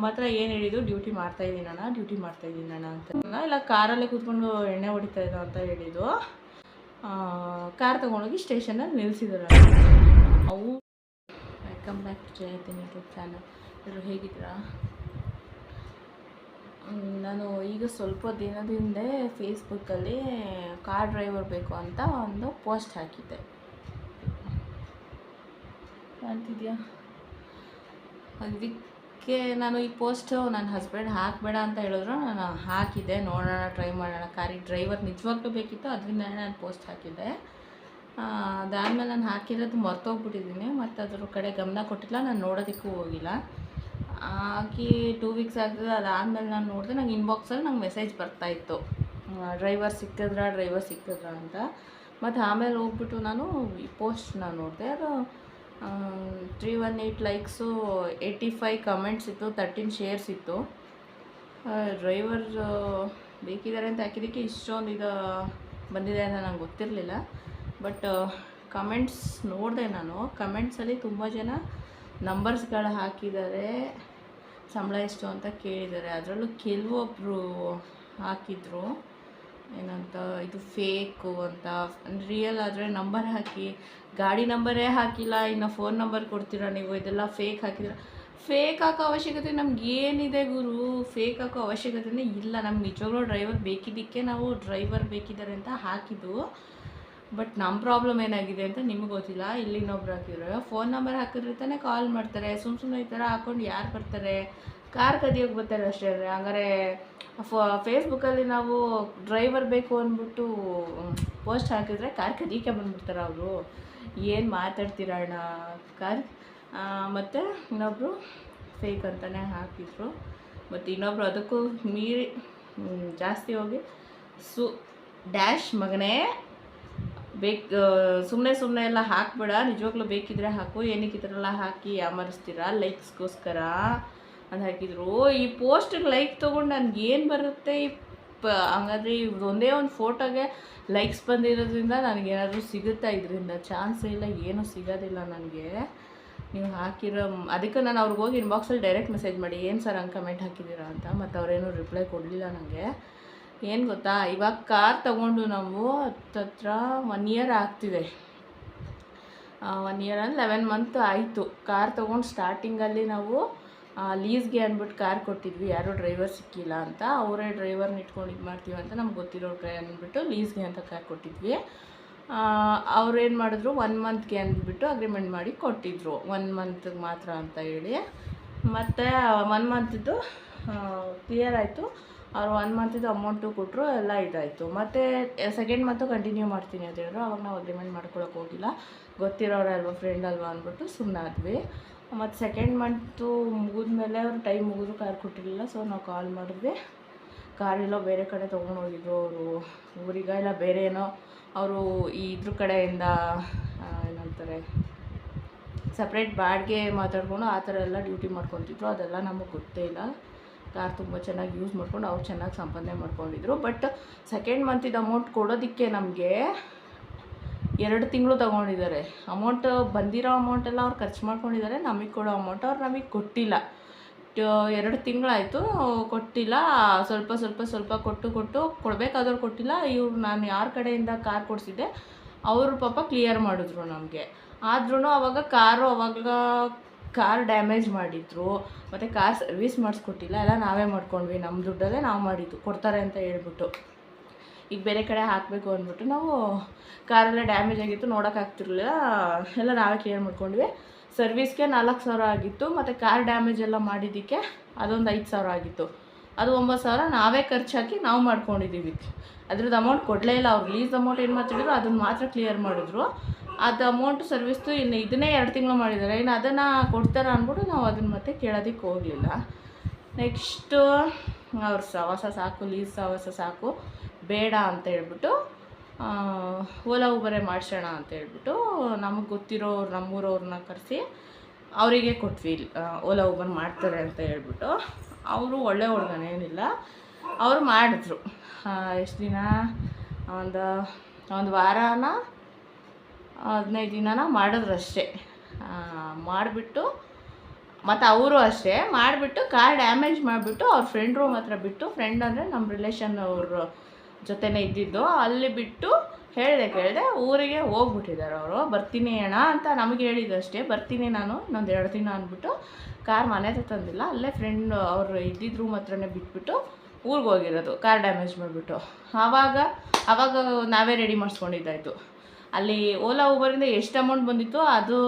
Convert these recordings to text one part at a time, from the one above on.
ನಮ್ಮ ಹತ್ರ ಏನು ಹೇಳಿದ್ರು, ಡ್ಯೂಟಿ ಮಾಡ್ತಾ ಇದ್ದೀನಣ್ಣ ಡ್ಯೂಟಿ ಮಾಡ್ತಾ ಇದ್ದೀನಣ್ಣ ಅಂತ. ಇಲ್ಲ ಕಾರಲ್ಲೇ ಕೂತ್ಕೊಂಡು ಎಣ್ಣೆ ಹೊಡಿತಾ ಇದ್ದ ಅಂತ ಹೇಳಿದ್ದು ಕಾರ್ ತೊಗೊಂಡೋಗಿ ಸ್ಟೇಷನಲ್ಲಿ ನಿಲ್ಲಿಸಿದ್ರು ಅವು welcome back to Jayanti YouTube channel ಎಲ್ಲರೂ ಹೇಗಿದ್ದೀರಾ? ನಾನು ಈಗ ಸ್ವಲ್ಪ ದಿನದ ಹಿಂದೆ ಫೇಸ್ಬುಕ್ಕಲ್ಲಿ ಕಾರ್ ಡ್ರೈವರ್ ಬೇಕು ಅಂತ ಒಂದು ಪೋಸ್ಟ್ ಹಾಕಿದ್ದೆ. ಕಾಣ್ತಿದ್ಯಾ? ಅದಕ್ಕೆ ನಾನು ಈ ಪೋಸ್ಟು ನನ್ನ ಹಸ್ಬೆಂಡ್ ಹಾಕಬೇಡ ಅಂತ ಹೇಳಿದ್ರು. ನಾನು ಹಾಕಿದ್ದೆ, ನೋಡೋಣ, ಟ್ರೈ ಮಾಡೋಣ. ಕಾರಿಗೆ ಡ್ರೈವರ್ ನಿಜವಾಗ್ಲೂ ಬೇಕಿತ್ತು, ಅದರಿಂದ ನಾನು ಪೋಸ್ಟ್ ಹಾಕಿದ್ದೆ. ಅದಾದ್ಮೇಲೆ ನಾನು ಹಾಕಿರೋದು ಮರ್ತೋಗ್ಬಿಟ್ಟಿದ್ದೀನಿ. ಮತ್ತು ಅದ್ರ ಕಡೆ ಗಮನ ಕೊಟ್ಟಿಲ್ಲ, ನಾನು ನೋಡೋದಕ್ಕೂ ಹೋಗಿಲ್ಲ. ಹಾಕಿ ಟೂ ವೀಕ್ಸ್ ಆಗ್ತದೆ ಅದಾದಮೇಲೆ ನಾನು ನೋಡಿದೆ, ನಂಗೆ ಇನ್ಬಾಕ್ಸಲ್ಲಿ ನಂಗೆ ಮೆಸೇಜ್ ಬರ್ತಾಯಿತ್ತು ಡ್ರೈವರ್ ಸಿಕ್ಕಿದ್ರಾ ಡ್ರೈವರ್ ಸಿಕ್ಕಿದ್ರಾ ಅಂತ. ಮತ್ತು ಆಮೇಲೆ ಹೋಗ್ಬಿಟ್ಟು ನಾನು ಈ ಪೋಸ್ಟ್ನ ನೋಡಿದೆ. ಅದು three one eight likes eighty five comments ಇತ್ತು ತರ್ಟೀನ್ ಶೇರ್ಸ್ ಇತ್ತು. ಡ್ರೈವರ್ ಬೇಕಿದ್ದಾರೆ ಅಂತ ಹಾಕಿದ್ದಕ್ಕೆ ಇಷ್ಟೊಂದು ಇದು ಬಂದಿದೆ ಅಂತ ನಂಗೆ ಗೊತ್ತಿರಲಿಲ್ಲ. ಬಟ್ ಕಮೆಂಟ್ಸ್ ನೋಡಿದೆ ನಾನು. ಕಮೆಂಟ್ಸಲ್ಲಿ ತುಂಬ ಜನ ನಂಬರ್ಸ್ಗಳು ಹಾಕಿದ್ದಾರೆ ಸಂಬಳ ಎಷ್ಟು ಅಂತ ಕೇಳಿದ್ದಾರೆ ಅದರಲ್ಲೂ ಕೆಲವೊಬ್ಬರು ಹಾಕಿದ್ರು. ಏನಂತ, ಇದು ಫೇಕು ಅಂತ. ರಿಯಲ್ ಆದರೆ ನಂಬರ್ ಹಾಕಿ, ಗಾಡಿ ನಂಬರೇ ಹಾಕಿಲ್ಲ, ಇನ್ನು ಫೋನ್ ನಂಬರ್ ಕೊಡ್ತೀರಾ ನೀವು? ಇದೆಲ್ಲ ಫೇಕ್ ಹಾಕಿದ್ರೆ ಫೇಕ್ ಹಾಕೋ ಅವಶ್ಯಕತೆ ನಮ್ಗೆ ಏನಿದೆ ಗುರು? ಫೇಕ್ ಹಾಕೋ ಅವಶ್ಯಕತೆನೇ ಇಲ್ಲ. ನಮ್ಗೆ ನಿಜವಾಗ್ಲೂ ಡ್ರೈವರ್ ಬೇಕಿದ್ದಕ್ಕೆ ನಾವು ಡ್ರೈವರ್ ಬೇಕಿದ್ದಾರೆ ಅಂತ ಹಾಕಿದ್ದು. ಬಟ್ ನಮ್ಮ ಪ್ರಾಬ್ಲಮ್ ಏನಾಗಿದೆ ಅಂತ ನಿಮ್ಗೆ ಗೊತ್ತಿಲ್ಲ. ಇಲ್ಲಿ ಇನ್ನೊಬ್ರು ಹಾಕಿದ್ರು. ಫೋನ್ ನಂಬರ್ ಹಾಕಿದ್ರೆ ತಾನೇ ಕಾಲ್ ಮಾಡ್ತಾರೆ. ಸುಮ್ಮ ಸುಮ್ಮನೆ ಈ ಥರ ಹಾಕೊಂಡು ಯಾರು ಬರ್ತಾರೆ? ಕಾರ್ ಕದಿಯೋಕ್ಕೆ ಬರ್ತಾರೆ ಅಷ್ಟೇ ಹಂಗಾರೆ ಫೇಸ್ಬುಕ್ಕಲ್ಲಿ ನಾವು ಡ್ರೈವರ್ ಬೇಕು ಅಂದ್ಬಿಟ್ಟು ಪೋಸ್ಟ್ ಹಾಕಿದ್ರೆ ಕಾರ್ ಕದೀಕೆ ಬಂದ್ಬಿಡ್ತಾರೆ ಅವರು. ಏನು ಮಾತಾಡ್ತೀರ ಅಣ್ಣ? ಕಾರ್ ಮತ್ತು ಇನ್ನೊಬ್ಬರು ಫೇಕ್ ಅಂತಲೇ ಹಾಕಿದ್ರು. ಮತ್ತು ಇನ್ನೊಬ್ರು ಅದಕ್ಕೂ ಮೀರಿ ಜಾಸ್ತಿ ಹೋಗಿ ಸು ಡ್ಯಾಶ್ ಮಗನೇ ಬೇಕು ಸುಮ್ಮನೆ ಸುಮ್ಮನೆ ಎಲ್ಲ ಹಾಕ್ಬೇಡ. ನಿಜವಾಗ್ಲೂ ಬೇಕಿದ್ರೆ ಹಾಕು. ಏನಕ್ಕೆ ಈ ಥರ ಎಲ್ಲ ಹಾಕಿ ಯಾಮರಿಸ್ತೀರಾ ಲೈಕ್ಸ್ಗೋಸ್ಕರ ಅಂತ ಹಾಕಿದ್ರು. ಈ ಪೋಸ್ಟಿಗೆ ಲೈಕ್ ತೊಗೊಂಡು ನನಗೆ ಏನು ಬರುತ್ತೆ? ಈ ಪ, ಹಂಗಾದ್ರೆ ಇವ್ರದ್ದು ಒಂದೇ ಒಂದು ಫೋಟೋಗೆ ಲೈಕ್ಸ್ ಬಂದಿರೋದ್ರಿಂದ ನನಗೇನಾದರೂ ಸಿಗುತ್ತಾ ಇದರಿಂದ? ಚಾನ್ಸ್ ಇಲ್ಲ, ಏನೂ ಸಿಗೋದಿಲ್ಲ ನನಗೆ. ನೀವು ಹಾಕಿರೋ, ಅದಕ್ಕೆ ನಾನು ಅವ್ರಿಗೆ ಹೋಗಿ ಇನ್ಬಾಕ್ಸಲ್ಲಿ ಡೈರೆಕ್ಟ್ ಮೆಸೇಜ್ ಮಾಡಿ, ಏನು ಸರ್ ಹಂಗೆ ಕಮೆಂಟ್ ಹಾಕಿದ್ದೀರಾ ಅಂತ? ಮತ್ತು ಅವರೇನು ರಿಪ್ಲೈ ಕೊಡಲಿಲ್ಲ ನನಗೆ ಏನು ಗೊತ್ತಾ? ಇವಾಗ ಕಾರ್ ತಗೊಂಡು ನಾವು ಹತ್ತತ್ರ ಒನ್ ಇಯರ್ ಆಗ್ತಿದೆ. ಒನ್ ಇಯರ್ ಅಂದರೆ ಲೆವೆನ್ ಮಂತ್ ಆಯಿತು. ಕಾರ್ ತೊಗೊಂಡು ಸ್ಟಾರ್ಟಿಂಗಲ್ಲಿ ನಾವು ಲೀಸ್ಗೆ ಅಂದ್ಬಿಟ್ಟು ಕಾರ್ ಕೊಟ್ಟಿದ್ವಿ, ಯಾರೂ ಡ್ರೈವರ್ ಸಿಕ್ಕಿಲ್ಲ ಅಂತ. ಅವರೇ ಡ್ರೈವರ್ನ ಇಟ್ಕೊಂಡು ಇದು ಮಾಡ್ತೀವಿ ಅಂತ ನಮ್ಗೆ ಗೊತ್ತಿರೋ ಡ್ರೈ ಅಂದ್ಬಿಟ್ಟು ಲೀಸ್ಗೆ ಅಂತ ಕಾರ್ ಕೊಟ್ಟಿದ್ವಿ. ಅವ್ರೇನು ಮಾಡಿದ್ರು ಒನ್ ಮಂತ್ಗೆ ಅಂದ್ಬಿಟ್ಟು ಅಗ್ರಿಮೆಂಟ್ ಮಾಡಿ ಕೊಟ್ಟಿದ್ರು. ಒನ್ ಮಂತ್ಗೆ ಮಾತ್ರ ಅಂತ ಹೇಳಿ. ಮತ್ತು ಒನ್ ಮಂತಿದ್ದು ಕ್ಲಿಯರ್ ಆಯಿತು. ಅವರು ಒನ್ ಮಂತಿದ್ದು ಅಮೌಂಟು ಕೊಟ್ಟರು ಎಲ್ಲ ಇದಾಯಿತು. ಮತ್ತು ಸೆಕೆಂಡ್ ಮಂತು ಕಂಟಿನ್ಯೂ ಮಾಡ್ತೀನಿ ಅಂತ ಹೇಳಿದ್ರು ಅವಾಗ ನಾವು ಅಗ್ರಿಮೆಂಟ್ ಮಾಡ್ಕೊಳಕ್ಕೆ ಹೋಗಿಲ್ಲ. ಗೊತ್ತಿರೋರು ಅಲ್ವಾ ಫ್ರೆಂಡ್ ಅಲ್ವಾ ಅಂದ್ಬಿಟ್ಟು ಸುಮ್ಮನಾದ್ವಿ ಮತ್ತು ಸೆಕೆಂಡ್ ಮಂತು ಮುಗಿದ್ಮೇಲೆ ಅವ್ರು ಟೈಮ್ ಮುಗಿದ್ರು ಕಾರ್ ಕೊಟ್ಟಿರಲಿಲ್ಲ ಸೊ ನಾವು ಕಾಲ್ ಮಾಡಿದ್ವಿ. ಕಾರ್ ಎಲ್ಲೋ ಬೇರೆ ಕಡೆ ತೊಗೊಂಡು ಹೋಗಿದ್ರು ಅವರು. ಊರಿಗ ಇಲ್ಲ ಬೇರೆ ಏನೋ, ಅವರು ಈ ಇದ್ರ ಕಡೆಯಿಂದ ಏನಂತಾರೆ ಸಪ್ರೇಟ್ ಬಾಡಿಗೆ ಮಾತಾಡ್ಕೊಂಡು ಆ ಥರ ಎಲ್ಲ ಡ್ಯೂಟಿ ಮಾಡ್ಕೊತಿದ್ರು. ಅದೆಲ್ಲ ನಮಗೆ ಗೊತ್ತೇ ಇಲ್ಲ. ಕಾರ್ ತುಂಬ ಚೆನ್ನಾಗಿ ಯೂಸ್ ಮಾಡ್ಕೊಂಡು ಅವ್ರು ಚೆನ್ನಾಗಿ ಸಂಪಾದನೆ ಮಾಡ್ಕೊಂಡಿದ್ರು. ಬಟ್ ಸೆಕೆಂಡ್ ಮಂತಿದ್ದು ಅಮೌಂಟ್ ಕೊಡೋದಕ್ಕೆ ನಮಗೆ ಎರಡು ತಿಂಗಳು ತೊಗೊಂಡಿದ್ದಾರೆ. ಅಮೌಂಟ್ ಬಂದಿರೋ ಅಮೌಂಟೆಲ್ಲ ಅವ್ರು ಖರ್ಚು ಮಾಡ್ಕೊಂಡಿದ್ದಾರೆ. ನಮಗೆ ಕೊಡೋ ಅಮೌಂಟ್ ಅವ್ರು ನಮಗೆ ಕೊಟ್ಟಿಲ್ಲ. ಎರಡು ತಿಂಗಳಾಯಿತು, ಕೊಟ್ಟಿಲ್ಲ. ಸ್ವಲ್ಪ ಸ್ವಲ್ಪ ಸ್ವಲ್ಪ ಕೊಟ್ಟು ಕೊಟ್ಟು ಕೊಡಬೇಕಾದವ್ರು ಕೊಟ್ಟಿಲ್ಲ. ಇವ್ರು ನಾನು ಯಾರ ಕಡೆಯಿಂದ ಕಾರ್ ಕೊಡಿಸಿದ್ದೆ, ಅವರು ಪಾಪ ಕ್ಲಿಯರ್ ಮಾಡಿದ್ರು ನಮಗೆ. ಆದ್ರೂ ಅವಾಗ ಕಾರು ಅವಾಗ ಕಾರ್ ಡ್ಯಾಮೇಜ್ ಮಾಡಿದ್ರು. ಮತ್ತು ಕಾರ್ ಸರ್ವಿಸ್ ಮಾಡಿಸ್ಕೊಟ್ಟಿಲ್ಲ. ಎಲ್ಲ ನಾವೇ ಮಾಡ್ಕೊಂಡ್ವಿ. ನಮ್ಮ ದುಡ್ಡಲ್ಲೇ ನಾವು ಮಾಡಿದ್ದು. ಕೊಡ್ತಾರೆ ಅಂತ ಹೇಳ್ಬಿಟ್ಟು. ಈಗ ಬೇರೆ ಕಡೆ ಹಾಕಬೇಕು ಅಂದ್ಬಿಟ್ಟು ನಾವು ಕಾರೆಲ್ಲ ಡ್ಯಾಮೇಜ್ ಆಗಿತ್ತು ನೋಡೋಕ್ಕಾಗ್ತಿರ್ಲಿಲ್ಲ ಎಲ್ಲ ನಾವೇ ಕ್ಲಿಯರ್ ಮಾಡ್ಕೊಂಡ್ವಿ. ಸರ್ವಿಸ್ಗೆ ನಾಲ್ಕು ಸಾವಿರ ಆಗಿತ್ತು, ಮತ್ತು ಕಾರ್ ಡ್ಯಾಮೇಜ್ ಎಲ್ಲ ಮಾಡಿದ್ದಕ್ಕೆ ಅದೊಂದು ಐದು ಸಾವಿರ ಆಗಿತ್ತು. ಅದು ಒಂಬತ್ತು ಸಾವಿರ ನಾವೇ ಖರ್ಚು ಹಾಕಿ ನಾವು ಮಾಡ್ಕೊಂಡಿದ್ದೀವಿ ಅದ್ರದ್ದು ಅಮೌಂಟ್ ಕೊಡಲೇ ಇಲ್ಲ. ಅವ್ರು ಲೀಸ್ ಅಮೌಂಟ್ ಏನು ಮಾತಾಡಿದ್ರು ಅದನ್ನು ಮಾತ್ರ ಕ್ಲಿಯರ್ ಮಾಡಿದ್ರು. ಅದು ಅಮೌಂಟ್ ಸರ್ವಿಸ್ದು ಇನ್ನು ಇದನ್ನೇ ಎರಡು ತಿಂಗಳು ಮಾಡಿದ್ದಾರೆ ಇನ್ನು ಅದನ್ನು ಕೊಡ್ತಾರ ಅಂದ್ಬಿಟ್ಟು ನಾವು ಅದನ್ನು ಮತ್ತೆ ಕೇಳೋದಕ್ಕೆ ಹೋಗಲಿಲ್ಲ. ನೆಕ್ಸ್ಟು ಅವ್ರ ಸವಾಸ ಸಾಕು ಲೀಸ್ ಸವಾಸ ಸಾಕು. ಬೇಡ ಅಂತ ಹೇಳ್ಬಿಟ್ಟು ಓಲಾ ಉಬರೇ ಮಾಡಿಸೋಣ ಅಂತ ಹೇಳ್ಬಿಟ್ಟು ನಮಗೆ ಗೊತ್ತಿರೋ ನಮ್ಮೂರವ್ರನ್ನ ಕರೆಸಿ ಅವರಿಗೆ ಕೊಟ್ವಿ ಓಲಾ ಉಬರ್ ಮಾಡ್ತಾರೆ ಅಂತ ಹೇಳ್ಬಿಟ್ಟು. ಅವರು ಒಳ್ಳೆ ಏನಿಲ್ಲ. ಅವರು ಮಾಡಿದ್ರು. ಎಷ್ಟು ದಿನ? ಒಂದು ಒಂದು ವಾರನ? ಹದಿನೈದು ದಿನನ ಮಾಡಿದ್ರು ಅಷ್ಟೇ ಮಾಡಿಬಿಟ್ಟು, ಮತ್ತು ಅವರು ಅಷ್ಟೇ. ಮಾಡಿಬಿಟ್ಟು, ಕಾರ್ ಡ್ಯಾಮೇಜ್ ಮಾಡಿಬಿಟ್ಟು, ಅವ್ರ ಫ್ರೆಂಡ್ ರೂಮ್ ಹತ್ರ ಬಿಟ್ಟು ಫ್ರೆಂಡ್ ಅಂದರೆ ನಮ್ಮ ರಿಲೇಷನ್ ಅವ್ರ ಜೊತೆನೇ ಇದ್ದಿದ್ದು, ಅಲ್ಲಿ ಬಿಟ್ಟು ಹೇಳಿದೆ ಕೇಳಿದೆ, ಊರಿಗೆ ಹೋಗ್ಬಿಟ್ಟಿದ್ದಾರೆ ಅವರು. ಬರ್ತೀನಿ ಅಣ್ಣ ಅಂತ ನಮಗೆ ಹೇಳಿದಷ್ಟೇ ಬರ್ತೀನಿ ನಾನು, ಇನ್ನೊಂದು ಎರಡು ದಿನ ಅಂದ್ಬಿಟ್ಟು ಕಾರ್ ಮನೆ ತಂದಿಲ್ಲ. ಅಲ್ಲೇ ಫ್ರೆಂಡ್ ಅವರು ಇದ್ದಿದ್ದ ರೂಮ್ ಹತ್ರನೇ ಬಿಟ್ಬಿಟ್ಟು ಊರಿಗೆ ಹೋಗಿರೋದು ಕಾರ್ ಡ್ಯಾಮೇಜ್ ಮಾಡಿಬಿಟ್ಟು. ಆವಾಗ ಆವಾಗ ನಾವೇ ರೆಡಿ ಮಾಡಿಸ್ಕೊಂಡಿದ್ದಾಯಿತು. ಅಲ್ಲಿ ಓಲಾ ಊಬರಿಂದ ಎಷ್ಟು ಅಮೌಂಟ್ ಬಂದಿತ್ತು ಅದು,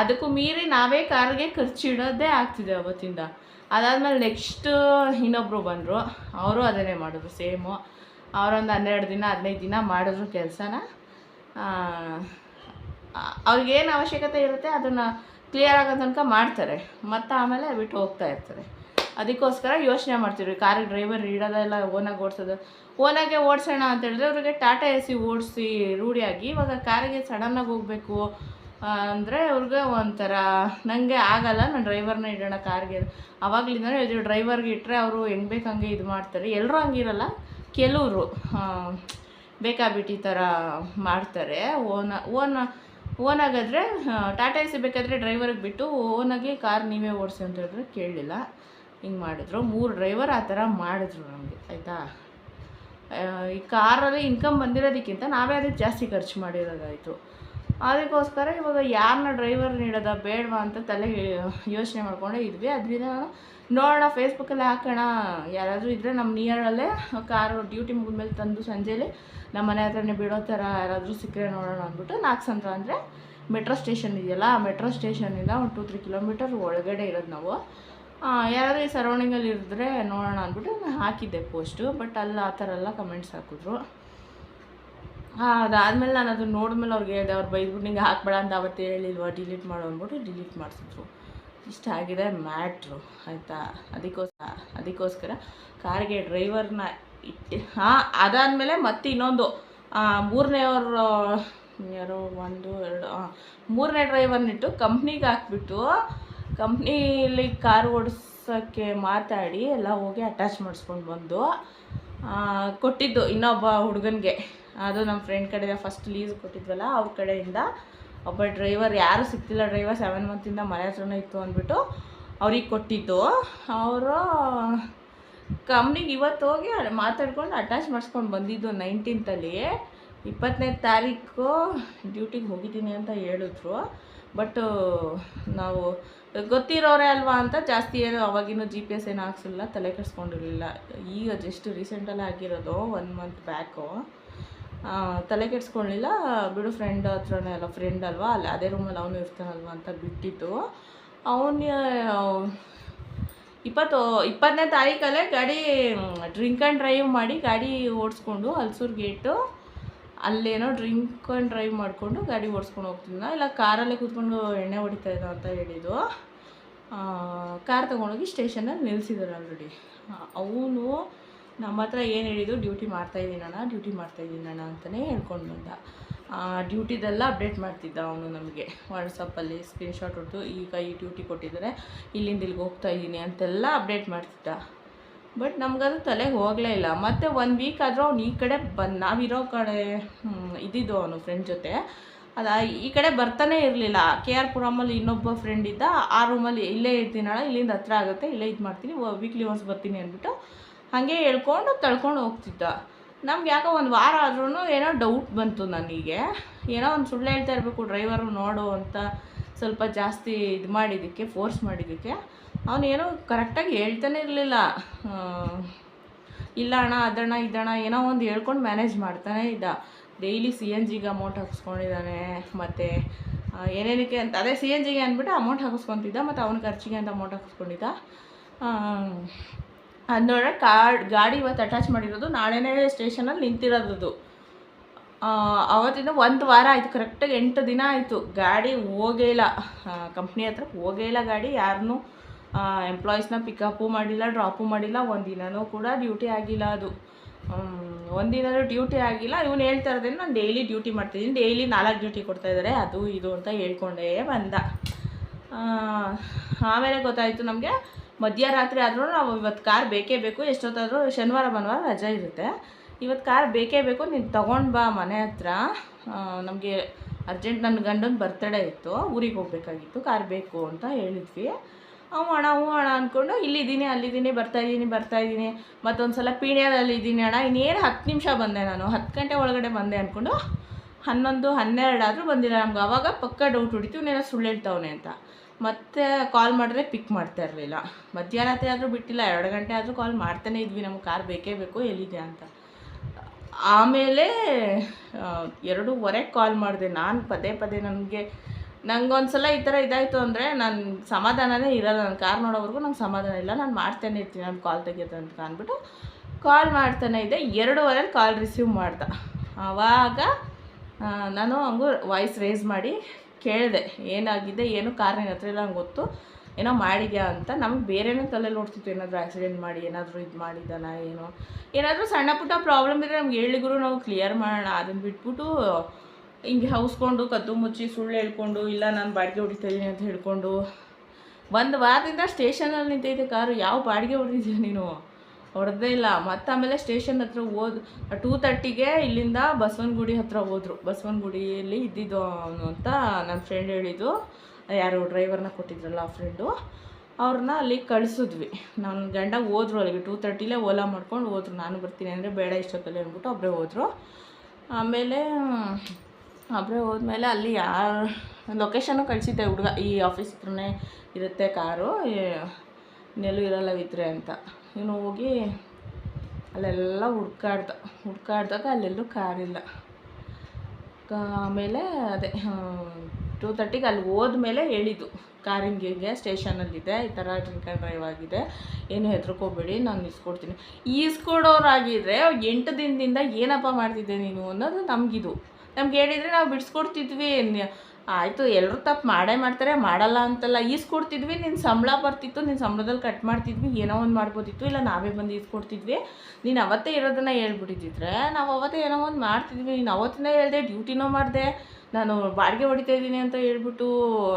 ಅದಕ್ಕೂ ಮೀರಿ ನಾವೇ ಕಾರ್ಗೆ ಖರ್ಚಿಡೋದೇ ಆಗ್ತಿದೆ ಅವತ್ತಿಂದ. ಅದಾದಮೇಲೆ ನೆಕ್ಸ್ಟ್ ಇನ್ನೊಬ್ಬರು ಬಂದರು. ಅವರು ಅದನ್ನೇ ಮಾಡಿದ್ರು ಸೇಮು. ಅವರೊಂದು ಹನ್ನೆರಡು ದಿನ, ಹದಿನೈದು ದಿನ ಮಾಡಿದ್ರು ಕೆಲಸನ. ಅವ್ರಿಗೇನು ಅವಶ್ಯಕತೆ ಇರುತ್ತೆ ಅದನ್ನು ಕ್ಲಿಯರ್ ಆಗೋ ತನಕ ಮಾಡ್ತಾರೆ. ಮತ್ತು ಆಮೇಲೆ ಬಿಟ್ಟು ಹೋಗ್ತಾ ಇರ್ತಾರೆ. ಅದಕ್ಕೋಸ್ಕರ ಯೋಚನೆ ಮಾಡ್ತೀವಿ ಕಾರಿಗೆ ಡ್ರೈವರ್ ಇಡೋದೆಲ್ಲ ಓನಾಗಿ ಓಡಿಸೋದು. ಓನಾಗೆ ಓಡಿಸೋಣ ಅಂತ ಹೇಳಿದ್ರೆ ಅವ್ರಿಗೆ ಟಾಟಾ ಎ ಸಿ ಓಡಿಸಿ ರೂಢಿಯಾಗಿ ಇವಾಗ ಕಾರಿಗೆ ಸಡನ್ನಾಗಿ ಹೋಗಬೇಕು. ಅಂದರೆ ಅವ್ರಿಗೆ ಒಂಥರ ನನಗೆ ಆಗಲ್ಲ, ನಾನು ಡ್ರೈವರ್ನ ಇಡೋಣ ಕಾರ್ಗೆ ಅವಾಗಲಿಂದ ಹೇಳಿದ್ರು ಡ್ರೈವರ್ಗೆ ಇಟ್ಟರೆ ಅವರು ಹೆಂಗೆ ಬೇಕು ಹಂಗೆ ಇದು ಮಾಡ್ತಾರೆ. ಎಲ್ಲರೂ ಹಂಗಿರಲ್ಲ, ಕೆಲವರು ಬೇಕಾಬಿಟ್ಟಿ ಥರ ಮಾಡ್ತಾರೆ. ಓನ, ಓನ್ ಓನಾಗಾದರೆ ಟಾಟಾ ಎ ಸಿ ಬೇಕಾದರೆ ಡ್ರೈವರ್ಗೆ ಬಿಟ್ಟು ಓನಾಗಿ ಕಾರ್ ನೀವೇ ಓಡಿಸಿ ಅಂತ ಹೇಳಿದ್ರೆ ಕೇಳಲಿಲ್ಲ ಹಿಂಗೆ ಮಾಡಿದ್ರು. ಮೂರು ಡ್ರೈವರ್ ಆ ಥರ ಮಾಡಿದ್ರು ನಮಗೆ, ಆಯಿತಾ? ಈ ಕಾರಲ್ಲಿ ಇನ್ಕಮ್ ಬಂದಿರೋದಕ್ಕಿಂತ ನಾವೇ ಅದಕ್ಕೆ ಜಾಸ್ತಿ ಖರ್ಚು ಮಾಡಿರೋದಾಯಿತು. ಅದಕ್ಕೋಸ್ಕರ ಇವಾಗ ಯಾರನ್ನ ಡ್ರೈವರ್ ನೀಡೋದ ಬೇಡವಾ ಅಂತ ತಲೆ ಯೋಚನೆ ಮಾಡ್ಕೊಂಡೆ ಇದ್ವಿ. ಅದರಿಂದ ನಾನು ನೋಡೋಣ ಫೇಸ್ಬುಕ್ಕಲ್ಲಿ ಹಾಕೋಣ. ಯಾರಾದರೂ ಇದ್ದರೆ ನಮ್ಮ ನಿಯರಲ್ಲೇ ಕಾರು ಡ್ಯೂಟಿ ಮುಗಿದ್ಮೇಲೆ ತಂದು ಸಂಜೆಲಿ ನಮ್ಮ ಮನೆ ಹತ್ರನೇ ಬಿಡೋ ಥರ ಯಾರಾದರೂ ಸಿಕ್ಕರೆ ನೋಡೋಣ ಅಂದ್ಬಿಟ್ಟು ನಾಲ್ಕು ಸಂದ್ರ ಅಂದರೆ ಮೆಟ್ರೋ ಸ್ಟೇಷನ್ ಇದೆಯಲ್ಲ, ಆ ಮೆಟ್ರೋ ಸ್ಟೇಷನಿಂದ ಒಂದು ಟು ತ್ರೀ ಕಿಲೋಮೀಟರ್ ಒಳಗಡೆ ಇರೋದು ನಾವು. ಯಾರಾದರೂ ಈ ಸರೌಂಡಿಂಗಲ್ಲಿ ಇದ್ದರೆ ನೋಡೋಣ ಅಂದ್ಬಿಟ್ಟು ನಾನು ಹಾಕಿದ್ದೆ ಪೋಸ್ಟು ಬಟ್ ಅಲ್ಲಿ ಆ ಥರ ಎಲ್ಲ ಕಮೆಂಟ್ಸ್ ಹಾಕಿದ್ರು. ಅದಾದಮೇಲೆ ನಾನು ಅದನ್ನ ನೋಡಿದ್ಮೇಲೆ ಅವ್ರಿಗೆ ಹೇಳಿದೆ, ಅವ್ರು ಬೈದ್ಬಿಟ್ಟು ನಿಂಗೆ ಹಾಕ್ಬೇಡ ಅಂತ ಅವತ್ತು ಹೇಳಿಲ್ವಾ? ಡಿಲೀಟ್ ಮಾಡು ಅಂದ್ಬಿಟ್ಟು ಡಿಲೀಟ್ ಮಾಡಿಸಿದ್ರು. ಇಷ್ಟ ಆಗಿದೆ ಮ್ಯಾಟ್ರು ಆಯಿತಾ? ಅದಕ್ಕೋಸ್ಕರ ಅದಕ್ಕೋಸ್ಕರ ಕಾರಿಗೆ ಡ್ರೈವರ್ನ ಇಟ್ಟು, ಹಾಂ, ಅದಾದಮೇಲೆ ಮತ್ತೆ ಇನ್ನೊಂದು ಮೂರನೇವ್ರು ಯಾರೋ ಒಂದು, ಎರಡು ಮೂರನೇ ಡ್ರೈವರ್ನಿಟ್ಟು ಕಂಪ್ನಿಗೆ ಹಾಕ್ಬಿಟ್ಟು ಕಂಪ್ನೀಲಿ ಕಾರ್ ಓಡಿಸೋಕ್ಕೆ ಮಾತಾಡಿ ಎಲ್ಲ ಹೋಗಿ ಅಟ್ಯಾಚ್ ಮಾಡಿಸ್ಕೊಂಡು ಬಂದು ಕೊಟ್ಟಿದ್ದು ಇನ್ನೊಬ್ಬ ಹುಡುಗನಿಗೆ. ಅದು ನಮ್ಮ ಫ್ರೆಂಡ್ ಕಡೆ ಫಸ್ಟ್ ಲೀಸ್ ಕೊಟ್ಟಿದ್ವಲ್ಲ, ಅವ್ರ ಕಡೆಯಿಂದ ಒಬ್ಬ ಡ್ರೈವರ್ ಯಾರು ಸಿಗ್ತಿಲ್ಲ. ಡ್ರೈವರ್ ಸೆವೆನ್ ಮಂತಿಂದ ಮನೆ ಹತ್ರನೇ ಇತ್ತು ಅಂದ್ಬಿಟ್ಟು ಅವ್ರಿಗೆ ಕೊಟ್ಟಿದ್ದು. ಅವರು ಕಂಪ್ನಿಗೆ ಇವತ್ತು ಹೋಗಿ ಮಾತಾಡ್ಕೊಂಡು ಅಟ್ಯಾಚ್ ಮಾಡಿಸ್ಕೊಂಡು ಬಂದಿದ್ದು ನೈನ್ಟೀನ್ತಲ್ಲಿ ಇಪ್ಪತ್ತನೇ ತಾರೀಕು ಡ್ಯೂಟಿಗೆ ಹೋಗಿದ್ದೀನಿ ಅಂತ ಹೇಳಿದ್ರು. ಬಟ್ ನಾವು, ಗೊತ್ತಿರೋರೇ ಅಲ್ವಾ ಅಂತ ಜಾಸ್ತಿ ಏನು ಅವಾಗಿನೂ ಜಿ ಪಿ ಎಸ್ ಏನು ಹಾಕ್ಸಿಲ್ಲ, ತಲೆ ಕೆಡಿಸ್ಕೊಂಡಿರಲಿಲ್ಲ. ಈಗ ಜಸ್ಟ್ ರೀಸೆಂಟಲ್ಲಿ ಆಗಿರೋದು ಒನ್ ಮಂತ್ ಬ್ಯಾಕು ತಲೆ ಕೆಡ್ಸ್ಕೊಳ್ಲಿಲ್ಲ ಬಿಡು ಫ್ರೆಂಡ್ ಹತ್ರನೇ ಅಲ್ಲ ಫ್ರೆಂಡ್ ಅಲ್ವಾ? ಅಲ್ಲಿ ಅದೇ ರೂಮಲ್ಲಿ ಅವನು ಇರ್ತಾನಲ್ವಾ ಅಂತ ಬಿಟ್ಟಿತ್ತು. ಅವನ ಇಪ್ಪತ್ತು, ಇಪ್ಪತ್ತನೇ ತಾರೀಕಲ್ಲೇ ಗಾಡಿ ಡ್ರಿಂಕ್ ಆ್ಯಂಡ್ ಡ್ರೈವ್ ಮಾಡಿ ಗಾಡಿ ಓಡಿಸ್ಕೊಂಡು ಹಲ್ಸೂರು ಗೇಟು ಅಲ್ಲೇನೋ ಡ್ರಿಂಕ್ ಆ್ಯಂಡ್ ಡ್ರೈವ್ ಮಾಡಿಕೊಂಡು ಗಾಡಿ ಓಡಿಸ್ಕೊಂಡು ಹೋಗ್ತಿದ್ದ ಇಲ್ಲ, ಕಾರಲ್ಲೇ ಕೂತ್ಕೊಂಡು ಎಣ್ಣೆ ಹೊಡಿತಾ ಇದ್ದ ಅಂತ ಹೇಳಿದ್ದು. ಕಾರ್ ತೊಗೊಂಡೋಗಿ ಸ್ಟೇಷನಲ್ಲಿ ನಿಲ್ಲಿಸಿದ್ದಾರೆ ಆಲ್ರೆಡಿ ಅವನು ನಮ್ಮ ಹತ್ರ ಏನು ಹೇಳಿದ್ರು, ಡ್ಯೂಟಿ ಮಾಡ್ತಾಯಿದ್ದೀನಣ್ಣ ಡ್ಯೂಟಿ ಮಾಡ್ತಾಯಿದ್ದೀನಣ್ಣ ಅಂತಲೇ ಹೇಳ್ಕೊಂಡು ಬಂದ. ಡ್ಯೂಟಿದೆಲ್ಲ ಅಪ್ಡೇಟ್ ಮಾಡ್ತಿದ್ದ ಅವನು ನಮಗೆ. ವಾಟ್ಸಪ್ಪಲ್ಲಿ ಸ್ಕ್ರೀನ್ಶಾಟ್ ಹೊಡೆದು, ಈಗ ಈ ಡ್ಯೂಟಿ ಕೊಟ್ಟಿದ್ದಾರೆ, ಇಲ್ಲಿಂದ ಇಲ್ಲಿಗೆ ಹೋಗ್ತಾ ಇದ್ದೀನಿ ಅಂತೆಲ್ಲ ಅಪ್ಡೇಟ್ ಮಾಡ್ತಿದ್ದ. ಬಟ್ ನಮಗದು ತಲೆಗೆ ಹೋಗಲೇ ಇಲ್ಲ. ಮತ್ತು ಒಂದು ವೀಕ್ ಆದರೂ ಅವ್ನು ಈ ಕಡೆ ಬಂದು, ನಾವಿರೋ ಕಡೆ ಇದ್ದಿದ್ದು ಅವನು ಫ್ರೆಂಡ್ ಜೊತೆ. ಅದ, ಈ ಕಡೆ ಬರ್ತಾನೆ ಇರಲಿಲ್ಲ. ಕೆ ಆರ್ ಪುರಮಲ್ಲಿ ಇನ್ನೊಬ್ಬ ಫ್ರೆಂಡ್ ಇದ್ದ, ಆ ರೂಮಲ್ಲಿ ಇಲ್ಲೇ ಇರ್ತೀನಣ್ಣ, ಇಲ್ಲಿಂದ ಹತ್ರ ಆಗುತ್ತೆ, ಇಲ್ಲೇ ಇದು ಮಾಡ್ತೀನಿ ವೀಕ್ಲಿ ಒನ್ಸ್ ಬರ್ತೀನಿ ಅಂದ್ಬಿಟ್ಟು ಹಾಗೆ ಹೇಳ್ಕೊಂಡು ತಳ್ಕೊಂಡು ಹೋಗ್ತಿದ್ದ. ನಮ್ಗೆ ಯಾಕೋ ಒಂದು ವಾರ ಆದ್ರೂ ಏನೋ ಡೌಟ್ ಬಂತು ನನಗೆ. ಏನೋ ಒಂದು ಸುಳ್ಳು ಹೇಳ್ತಾ ಇರಬೇಕು ಡ್ರೈವರು ನೋಡು ಅಂತ ಸ್ವಲ್ಪ ಜಾಸ್ತಿ ಇದು ಮಾಡಿದ್ದಕ್ಕೆ ಫೋರ್ಸ್ ಮಾಡಿದ್ದಕ್ಕೆ. ಅವನೇನೋ ಕರೆಕ್ಟಾಗಿ ಹೇಳ್ತಾನೆ ಇರಲಿಲ್ಲ. ಇಲ್ಲ ಅಣ್ಣ, ಅದಣ್ಣ, ಇದಣ್ಣ, ಏನೋ ಒಂದು ಹೇಳ್ಕೊಂಡು ಮ್ಯಾನೇಜ್ ಮಾಡ್ತಾನೆ ಇದ್ದ. ಡೈಲಿ ಸಿ ಎನ್ ಜಿಗೆ ಅಮೌಂಟ್ ಹಾಕಿಸ್ಕೊಂಡಿದ್ದಾನೆ, ಮತ್ತು ಏನೇನಕ್ಕೆ ಅಂತ, ಅದೇ ಸಿ ಎನ್ ಜಿಗೆ ಅಂದ್ಬಿಟ್ಟು ಅಮೌಂಟ್ ಹಾಕಿಸ್ಕೊತಿದ್ದ, ಮತ್ತು ಅವನ ಖರ್ಚಿಗೆ ಅಂತ ಅಮೌಂಟ್ ಹಾಕಿಸ್ಕೊಂಡಿದ್ದ. ಕಾರ್ಡ್ ಕಾರ್ ಗಾಡಿ ಇವತ್ತು ಅಟ್ಯಾಚ್ ಮಾಡಿರೋದು. ನಾಳೆನೇ ಸ್ಟೇಷನಲ್ಲಿ ನಿಂತಿರೋದು ಅವತ್ತಿಂದ ಒಂದು ವಾರ ಆಯಿತು. ಕರೆಕ್ಟಾಗಿ ಎಂಟು ದಿನ ಆಯಿತು. ಗಾಡಿ ಹೋಗೇ ಇಲ್ಲ. ಕಂಪ್ನಿ ಹತ್ರ ಹೋಗೇ ಇಲ್ಲ ಗಾಡಿ. ಯಾರನ್ನೂ ಎಂಪ್ಲಾಯೀಸ್ನ ಪಿಕಪ್ಪು ಮಾಡಿಲ್ಲ ಡ್ರಾಪು ಮಾಡಿಲ್ಲ. ಒಂದಿನವೂ ಕೂಡ ಡ್ಯೂಟಿ ಆಗಿಲ್ಲ ಅದು. ಒಂದಿನವೂ ಡ್ಯೂಟಿ ಆಗಿಲ್ಲ. ಇವನು ಹೇಳ್ತಾ ಇರೋದೇನು, ನಾನು ಡೈಲಿ ಡ್ಯೂಟಿ ಮಾಡ್ತಿದ್ದೀನಿ. ಡೈಲಿ ನಾಲ್ಕು ಡ್ಯೂಟಿ ಕೊಡ್ತಾ ಇದ್ದಾರೆ ಅದು, ಇದು ಅಂತ ಹೇಳ್ಕೊಂಡೇ ಬಂದ. ಆಮೇಲೆ ಗೊತ್ತಾಯಿತು ನಮಗೆ. ಮಧ್ಯರಾತ್ರಿ ಆದರೂ ನಾವು ಇವತ್ತು ಕಾರ್ ಬೇಕೇ ಬೇಕು, ಎಷ್ಟೊತ್ತಾದರೂ ಶನಿವಾರ, ಭಾನುವಾರ ರಜೆ ಇರುತ್ತೆ. ಇವತ್ತು ಕಾರ್ ಬೇಕೇ ಬೇಕು, ನೀನು ತೊಗೊಂಡು ಬಾ ಮನೆ ಹತ್ರ. ನಮಗೆ ಅರ್ಜೆಂಟ್ ನನ್ನ ಗಂಡನ ಬರ್ತಡೇ ಇತ್ತು, ಊರಿಗೆ ಹೋಗಬೇಕಾಗಿತ್ತು, ಕಾರ್ ಬೇಕು ಅಂತ ಹೇಳಿದ್ವಿ. ಅವು ಅಣ್ಣ, ಹ್ಞೂ ಅಣ್ಣ ಅಂದ್ಕೊಂಡು ಇಲ್ಲಿದ್ದೀನಿ, ಅಲ್ಲಿದ್ದೀನಿ, ಬರ್ತಾ ಇದ್ದೀನಿ ಬರ್ತಾ ಇದ್ದೀನಿ. ಮತ್ತೊಂದು ಸಲ ಪೀಣ್ಯದಲ್ಲಿ ಇದ್ದೀನಿ ಅಣ್ಣ. ಇನ್ನೇನು ಹತ್ತು ನಿಮಿಷ ಬಂದೆ ನಾನು, ಹತ್ತು ಗಂಟೆ ಒಳಗಡೆ ಬಂದೆ ಅಂದ್ಕೊಂಡು ಹನ್ನೊಂದು ಹನ್ನೆರಡು ಆದರೂ ಬಂದಿಲ್ಲ ನಮ್ಗೆ. ಅವಾಗ ಪಕ್ಕ ಡೌಟ್ ಹೊಡಿತು ಇವನೇನೋ ಸುಳ್ಳು ಹೇಳ್ತಾವನೆ ಅಂತ. ಮತ್ತೆ ಕಾಲ್ ಮಾಡಿದ್ರೆ ಪಿಕ್ ಮಾಡ್ತಾ ಇರಲಿಲ್ಲ. ಮಧ್ಯಾಹ್ನತೆ ಆದರೂ ಬಿಟ್ಟಿಲ್ಲ ಎರಡು ಗಂಟೆ ಆದರೂ ಕಾಲ್ ಮಾಡ್ತಾನೆ ಇದ್ವಿ ನಮ್ಗೆ ಕಾರ್ ಬೇಕೇ ಬೇಕು ಎಲ್ಲಿದೆ ಅಂತ. ಆಮೇಲೆ ಆ, ಎರಡೂವರೆಗೆ ಕಾಲ್ ಮಾಡಿದೆ. ನಾನು ಪದೇ ಪದೇ ನನಗೆ ನಂಗೊಂದು ಸಲ ಈ ಥರ ಇದಾಯಿತು ಅಂದರೆ ನಾನು ಸಮಾಧಾನನೇ ಇರಲ್ಲ. ನನ್ನ ಕಾರ್ ನೋಡೋವರೆಗೂ ನಂಗೆ ಸಮಾಧಾನ ಇಲ್ಲ. ನಾನು ಮಾಡ್ತಾನೆ ಇರ್ತೀನಿ ನಾನು ಕಾಲ್ ತೆಗಿಯೋದು ಅಂತ ಅಂದ್ಬಿಟ್ಟು ಕಾಲ್ ಮಾಡ್ತಾನೆ ಇದ್ದೆ. ಎರಡೂವರೆಲಿ ಕಾಲ್ ರಿಸೀವ್ ಮಾಡ್ದೆ. ಆವಾಗ ನಾನು ಹಂಗೂ ವಾಯ್ಸ್ ರೇಸ್ ಮಾಡಿ ಕೇಳಿದೆ, ಏನಾಗಿದೆ, ಏನು ಕಾರ್ ನಿನ್ನ ಹತ್ರ ಇಲ್ಲ ನಂಗೆ ಗೊತ್ತು. ಏನೋ ಮಾಡಿದ್ಯಾ ಅಂತ. ನಮ್ಗೆ ಬೇರೆನೇ ತಲೆ ಓಡ್ತಿತ್ತು, ಏನಾದರೂ ಆಕ್ಸಿಡೆಂಟ್ ಮಾಡಿ, ಏನಾದರೂ ಇದು ಮಾಡಿದ್ದಾನ ಏನೋ. ಏನಾದರೂ ಸಣ್ಣ ಪುಟ್ಟ ಪ್ರಾಬ್ಲಮ್ ಇದ್ದರೆ ನಮ್ಗೆ ಹೇಳಿದ್ರು ನಾವು ಕ್ಲಿಯರ್ ಮಾಡೋಣ. ಅದನ್ನು ಬಿಟ್ಬಿಟ್ಟು ಹಿಂಗೆ ಹೌಸ್ಕೊಂಡು, ಕದ್ದು ಮುಚ್ಚಿ, ಸುಳ್ಳು ಹೇಳ್ಕೊಂಡು, ಇಲ್ಲ ನಾನು ಬಾಡಿಗೆ ಹೊಡಿತಾ ಇದ್ದೀನಿ ಅಂತ ಹೇಳ್ಕೊಂಡು. ಒಂದು ವಾರದಿಂದ ಸ್ಟೇಷನಲ್ಲಿ ನಿಂತೈತೆ ಕಾರು. ಯಾವ ಬಾಡಿಗೆ ಹೊಡೆದಿದ್ಯಾ ನೀನು? ಹೊಡೆದೇ ಇಲ್ಲ. ಮತ್ತು ಆಮೇಲೆ ಸ್ಟೇಷನ್ ಹತ್ರ ಹೋದ್, ಟೂ ತರ್ಟಿಗೆ ಇಲ್ಲಿಂದ ಬಸವನಗುಡಿ ಹತ್ರ ಹೋದರು. ಬಸವನಗುಡಿಯಲ್ಲಿ ಇದ್ದಿದ್ದು ಅವನು ಅಂತ ನನ್ನ ಫ್ರೆಂಡ್ ಹೇಳಿದ್ದು. ಯಾರು ಡ್ರೈವರ್ನ ಕೊಟ್ಟಿದ್ರಲ್ಲ ಆ ಫ್ರೆಂಡು ಅವ್ರನ್ನ ಅಲ್ಲಿ ಕಳಿಸಿದ್ವಿ. ನನ್ನ ಗಂಡ ಹೋದ್ರು ಅಲ್ಲಿಗೆ. ಟೂ ತರ್ಟಿಲೇ ಓಲಾ ಮಾಡ್ಕೊಂಡು ಹೋದ್ರು. ನಾನು ಬರ್ತೀನಿ ಅಂದರೆ ಬೇಡ ಇಷ್ಟೊತ್ತಲ್ಲಿ ಅಂದ್ಬಿಟ್ಟು ಒಬ್ಬರೇ ಹೋದರು. ಆಮೇಲೆ ಒಬ್ಬರೇ ಹೋದ್ಮೇಲೆ ಅಲ್ಲಿ ಯಾರು ಲೊಕೇಶನ್ನು ಕಳಿಸಿದ್ದೆ ಹುಡುಗ. ಈ ಆಫೀಸ್ ಹತ್ರನೇ ಇರುತ್ತೆ ಕಾರು. ಇನ್ನೆಲ್ಲೂ ಇರಲ್ಲ ಇದ್ರೆ ಅಂತ. ಇವನು ಹೋಗಿ ಅಲ್ಲೆಲ್ಲ ಹುಡ್ಕಾಡ್ದ ಹುಡ್ಕಾಡ್ದಾಗ ಅಲ್ಲೆಲ್ಲೂ ಕಾರಿಲ್ಲ. ಆಮೇಲೆ ಅದೇ ಟೂ ತರ್ಟಿಗೆ ಅಲ್ಲಿ ಹೋದ್ಮೇಲೆ ಹೇಳಿದ್ದು ಕಾರಿಂಗಿಗೆ ಸ್ಟೇಷನಲ್ಲಿದೆ, ಈ ಥರ ಡ್ರಿಂಕ್ ಆ್ಯಂಡ್ ಡ್ರೈವ್ ಆಗಿದೆ, ಏನು ಹೆದರ್ಕೋಬೇಡಿ ನಾನು ಇಸ್ಕೊಡ್ತೀನಿ ಈಸ್ಕೊಡೋರಾಗಿದ್ರೆ ಎಂಟು ದಿನದಿಂದ ಏನಪ್ಪ ಮಾಡ್ತಿದ್ದೆ ನೀನು ಅನ್ನೋದು ನಮಗಿದು. ನಮ್ಗೆ ಹೇಳಿದರೆ ನಾವು ಬಿಡಿಸ್ಕೊಡ್ತಿದ್ವಿ. ಆಯಿತು ಎಲ್ಲರೂ ತಪ್ಪು ಮಾಡೇ ಮಾಡ್ತಾರೆ, ಮಾಡಲ್ಲ ಅಂತಲ್ಲ ಈಸ್ಕೊಡ್ತಿದ್ವಿ. ನಿನ್ನ ಸಂಬಳ ಬರ್ತಿತ್ತು ನಿನ್ನ ಸಂಬಳದಲ್ಲಿ ಕಟ್ ಮಾಡ್ತಿದ್ವಿ, ಏನೋ ಒಂದು ಮಾಡ್ಬೋದಿತ್ತು. ಇಲ್ಲ, ನಾವೇ ಬಂದು ಈಸ್ಕೊಡ್ತಿದ್ವಿ. ನೀನು ಅವತ್ತೇ ಇರೋದನ್ನು ಹೇಳ್ಬಿಟ್ಟಿದ್ರೆ ನಾವು ಅವತ್ತೇ ಏನೋ ಒಂದು ಮಾಡ್ತಿದ್ವಿ. ನೀನು ಅವತ್ತಿನ ಹೇಳಿದೆ, ಡ್ಯೂಟಿನೂ ಮಾಡಿದೆ. ನಾನು ಬಾಡಿಗೆ ಹೊಡಿತಾ ಇದ್ದೀನಿ ಅಂತ ಹೇಳ್ಬಿಟ್ಟು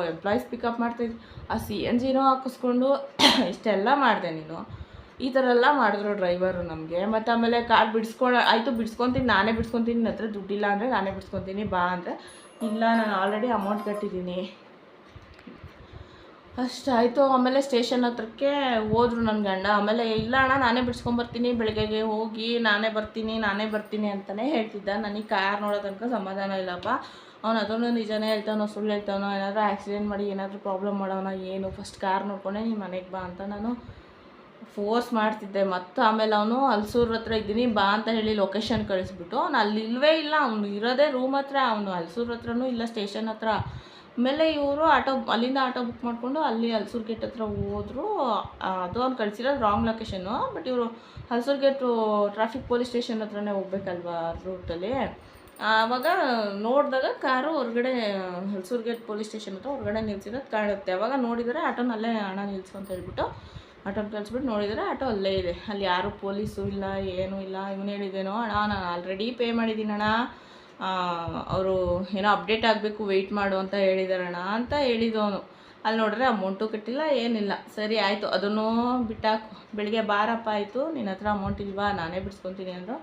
ಎಂಪ್ಲಾಯೀಸ್ ಪಿಕಪ್ ಮಾಡ್ತಾಯಿದ್ವಿ ಆ ಸಿ ಎನ್ ಜಿನೂ ಹಾಕಿಸ್ಕೊಂಡು, ಇಷ್ಟೆಲ್ಲ ಮಾಡಿದೆ ನೀನು. ಈ ಥರ ಎಲ್ಲ ಮಾಡಿದ್ರು ಡ್ರೈವರು ನಮಗೆ. ಮತ್ತು ಆಮೇಲೆ ಕಾರ್ ಬಿಡಿಸ್ಕೊಳ, ಆಯಿತು ಬಿಡಿಸ್ಕೊತೀನಿ, ನಾನೇ ಬಿಡ್ಸ್ಕೊತೀನಿ ನನ್ನ ಹತ್ರ ದುಡ್ಡಿಲ್ಲ ಅಂದರೆ ನಾನೇ ಬಿಡ್ಸ್ಕೊತೀನಿ, ಬಾ ಅಂದರೆ. ಇಲ್ಲ, ನಾನು ಆಲ್ರೆಡಿ ಅಮೌಂಟ್ ಕಟ್ಟಿದ್ದೀನಿ. ಅಷ್ಟಾಯಿತು ಆಮೇಲೆ ಸ್ಟೇಷನ್ ಹತ್ರಕ್ಕೆ ಹೋದ್ರು ನನ್ನ ಗಂಡ. ಆಮೇಲೆ, ಇಲ್ಲ ಅಣ್ಣ, ನಾನೇ ಬಿಡ್ಸ್ಕೊಂಬರ್ತೀನಿ, ಬೆಳಗ್ಗೆಗೆ ಹೋಗಿ ನಾನೇ ಬರ್ತೀನಿ ನಾನೇ ಬರ್ತೀನಿ ಅಂತಲೇ ಹೇಳ್ತಿದ್ದ. ನನಗೆ ಕಾರ್ ನೋಡೋ ತನಕ ಸಮಾಧಾನ ಇಲ್ಲಪ್ಪ. ಅವ್ನು ಅದನ್ನು ನಿಜನೇ ಹೇಳ್ತಾನೋ, ಸುಳ್ಳು ಹೇಳ್ತಾನೋ, ಏನಾದರೂ ಆಕ್ಸಿಡೆಂಟ್ ಮಾಡಿ ಏನಾದರೂ ಪ್ರಾಬ್ಲಮ್ ಮಾಡೋಣ ಏನು ಫಸ್ಟ್ ಕಾರ್ ನೋಡ್ಕೊಂಡೆ, ನೀನು ಮನೆಗೆ ಬಾ ಅಂತ ನಾನು ಫೋರ್ಸ್ ಮಾಡ್ತಿದ್ದೆ, ಮತ್ತು ಆಮೇಲೆ ಅವನು ಹಲ್ಸೂರ್ ಹತ್ರ ಇದ್ದೀನಿ, ಬಾ ಅಂತ ಹೇಳಿ ಲೊಕೇಶನ್ ಕಳಿಸ್ಬಿಟ್ಟು, ಅವ್ನು ಅಲ್ಲಿ ಇಲ್ಲವೇ ಇಲ್ಲ, ಅವನು ಇರೋದೇ ರೂಮ್ ಹತ್ರ, ಅವನು ಹಲ್ಸೂರ್ ಹತ್ರನೂ ಇಲ್ಲ ಸ್ಟೇಷನ್ ಹತ್ರ. ಆಮೇಲೆ ಇವರು ಆಟೋ ಅಲ್ಲಿಂದ ಆಟೋ ಬುಕ್ ಮಾಡಿಕೊಂಡು ಅಲ್ಲಿ ಹಲ್ಸೂರ್ ಗೇಟ್ ಹತ್ರ ಹೋದ್ರು. ಅದು ಅವ್ನು ಕಳಿಸಿರೋದು ರಾಂಗ್ ಲೊಕೇಶನ್ನು ಬಟ್ ಇವರು Halasuru gate traffic police station ಹತ್ರನೇ ಹೋಗ್ಬೇಕಲ್ವಾ ರೂಟಲ್ಲಿ ಆವಾಗ ನೋಡಿದಾಗ ಕಾರು ಹೊರಗಡೆ ಹಲ್ಸೂರ್ ಗೇಟ್ ಪೊಲೀಸ್ ಸ್ಟೇಷನ್ ಹತ್ರ ಹೊರಗಡೆ ನಿಲ್ಸಿರೋದು ಕಾಣುತ್ತೆ. ಅವಾಗ ನೋಡಿದರೆ ಆಟೋನಲ್ಲೇ ಹಣ ನಿಲ್ಲಿಸು ಅಂತ ಹೇಳ್ಬಿಟ್ಟು ಆಟೋನ ಕಳಿಸ್ಬಿಟ್ಟು ನೋಡಿದರೆ ಆಟೋ ಅಲ್ಲೇ ಇದೆ. ಅಲ್ಲಿ ಯಾರು ಪೊಲೀಸು ಇಲ್ಲ, ಏನೂ ಇಲ್ಲ, ಇವನು ಹೇಳಿದ್ದೇನೋ ಅಣ್ಣ, ನಾನು ಆಲ್ರೆಡಿ ಪೇ ಮಾಡಿದ್ದೀನಣ್ಣ ಅವರು ಏನೋ ಅಪ್ಡೇಟ್ ಆಗಬೇಕು ವೆಯ್ಟ್ ಮಾಡು ಅಂತ ಹೇಳಿದಾರಣ್ಣ ಅಂತ ಹೇಳಿದವನು. ಅಲ್ಲಿ ನೋಡಿದ್ರೆ ಅಮೌಂಟು ಕಟ್ಟಿಲ್ಲ, ಏನಿಲ್ಲ. ಸರಿ, ಆಯಿತು. ಅದನ್ನು ಬಿಟ್ಟಾಕು. ಬೆಳಿಗ್ಗೆ ಬಾರಪ್ಪ, ಆಯಿತು. ನಿನ್ನ ಹತ್ರ ಅಮೌಂಟ್ ಇಲ್ವಾ? ನಾನೇ ಬಿಡಿಸ್ಕೊತೀನಿ ಅಂದರು.